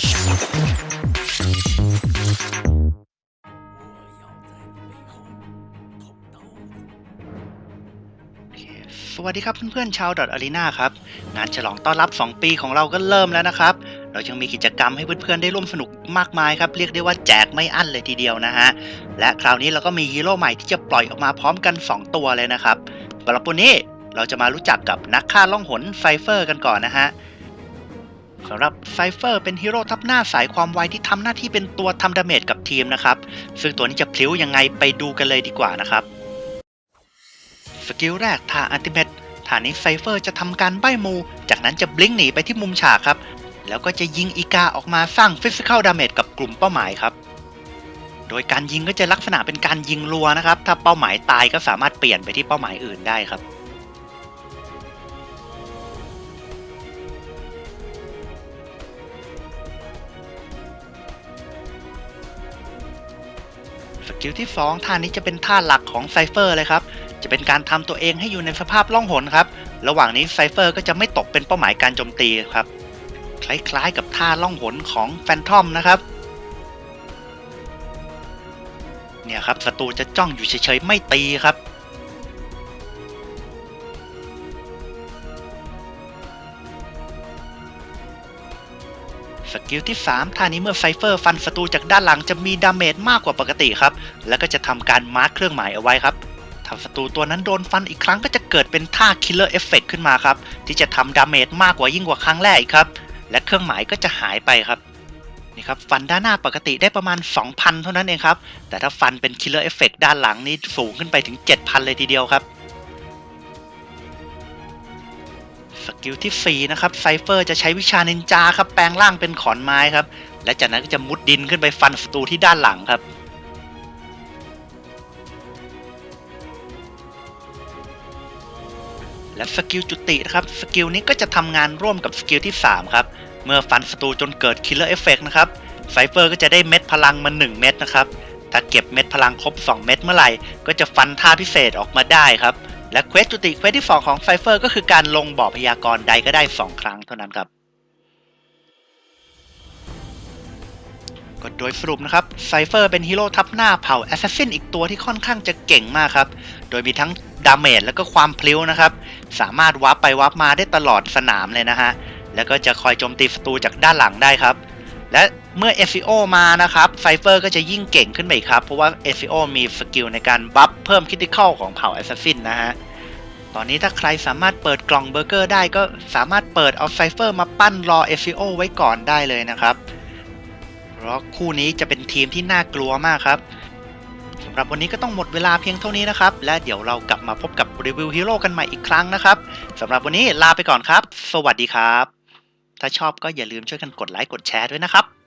สวัสดีครับเพื่อนๆชาวดอทอารีนาครับ งานฉลองต้อนรับ 2 ปีของเราก็เริ่มแล้วนะครับ เรายังมีกิจกรรมให้เพื่อนๆได้ร่วมสนุกมากมายครับ เรียกได้ว่าแจกไม่อั้นเลยทีเดียวนะฮะ และคราวนี้เราก็มีฮีโร่ใหม่ที่จะปล่อยออกมาพร้อมกัน 2 ตัวเลยนะครับสำหรับวันนี้เราจะมารู้จักกับนักฆ่าล่องหนไซเฟอร์กันก่อนนะฮะ สำหรับไซเฟอร์เป็นฮีโร่ทับหน้าสายความไวที่ทำหน้าที่เป็นตัวทำดาเมจกับทีมนะครับ ซึ่งตัวนี้จะพลิ้วยังไงไปดูกันเลยดีกว่านะครับ สกิลแรกท่าอันติเมตท่านนี้ไซเฟอร์จะทำการใบมู จากนั้นจะบลิงหนีไปที่มุมฉากครับ แล้วก็จะยิงอีกาออกมาสร้างฟิสิก a l ดาเมจกับกลุ่มเป้าหมายครับ โดยการยิงก็จะลักษณะเป็นการยิงรัวนะครับ ถ้าเป้าหมายตายก็สามารถเปลี่ยนไปที่เป้าหมายอื่นได้ครับ สกิลที่ 2 ท่านี้จะเป็นท่าหลักของไซเฟอร์เลยครับ จะเป็นการทำตัวเองให้อยู่ในสภาพล่องหนครับ ระหว่างนี้ไซเฟอร์ก็จะไม่ตกเป็นเป้าหมายการโจมตีครับ คล้ายๆกับท่าล่องหนของแฟนทอมนะครับเนี่ยครับศัตรูจะจ้องอยู่เฉยๆไม่ตีครับ สกิลที่ 3 ท่านี้เมื่อไซเฟอร์ฟันศัตรูจากด้านหลังจะมีดาเมจมากกว่าปกติครับ แล้วก็จะทำการมาร์คเครื่องหมายเอาไว้ครับถ้าศัตรูตัวนั้นโดนฟันอีกครั้งก็จะเกิดเป็นท่า Killer Effect ขึ้นมาครับ ที่จะทำดาเมจมากกว่ายิ่งกว่าครั้งแรกอีกครับ และเครื่องหมายก็จะหายไปครับนี่ครับฟันด้านหน้าปกติได้ประมาณ 2,000 เท่านั้นเองครับ แต่ถ้าฟันเป็น Killer Effect ด้านหลังนี่สูงขึ้นไปถึง 7,000 เลยทีเดียวครับ สกิลที่ 4 นะครับไซเฟอร์จะใช้วิชานินจาครับแปลงร่างเป็นขอนไม้ครับ และจากนั้นก็จะมุดดินขึ้นไปฟันศัตรูที่ด้านหลังครับ และสกิลจุตินะครับสกิลนี้ก็จะทำงานร่วมกับสกิลที่ 3 ครับ เมื่อฟันศัตรูจนเกิด Killer Effect นะครับไซเฟอร์ก็จะได้เม็ดพลังมา 1 เม็ดนะครับถ้าเก็บเม็ดพลังครบ 2 เม็ดเมื่อไหร่ ก็จะฟันท่าพิเศษออกมาได้ครับ และเควสจุติเควสที่ 2 ของไซเฟอร์ก็คือการลงบ่อพยากรณ์ใดก็ได้ 2 ครั้งเท่านั้นครับก็โดยสรุปนะครับไซเฟอร์เป็นฮีโร่ทับหน้าเผ่าแอสซัสซินอีกตัวที่ค่อนข้างจะเก่งมากครับ โดยมีทั้งดาเมจแล้วก็ความพลิ้วนะครับ สามารถวับไปวับมาได้ตลอดสนามเลยนะฮะ แล้วก็จะคอยโจมตีศัตรูจากด้านหลังได้ครับ และ เมื่อ FCO มานะครับไซเฟอร์ก็จะยิ่งเก่งขึ้นไปอีกครับ เพราะว่า FCO มีสกิลในการบัฟเพิ่มคิติคอลของเผ่าแอสซัสซินนะฮะ ตอนนี้ถ้าใครสามารถเปิดกล่องเบอร์เกอร์ได้ก็สามารถเปิดเอาไซเฟอร์มาปั้นรอ FCO ไว้ก่อนได้เลยนะครับ เพราะคู่นี้จะเป็นทีมที่น่ากลัวมากครับสำหรับวันนี้ก็ต้องหมดเวลาเพียงเท่านี้นะครับ และเดี๋ยวเรากลับมาพบกับรีวิวฮีโร่กันใหม่อีกครั้งนะครับสำหรับวันนี้ลาไปก่อนครับ สวัสดีครับ ถ้าชอบก็อย่าลืมช่วยกันกดไลค์กดแชร์ด้วยนะครับ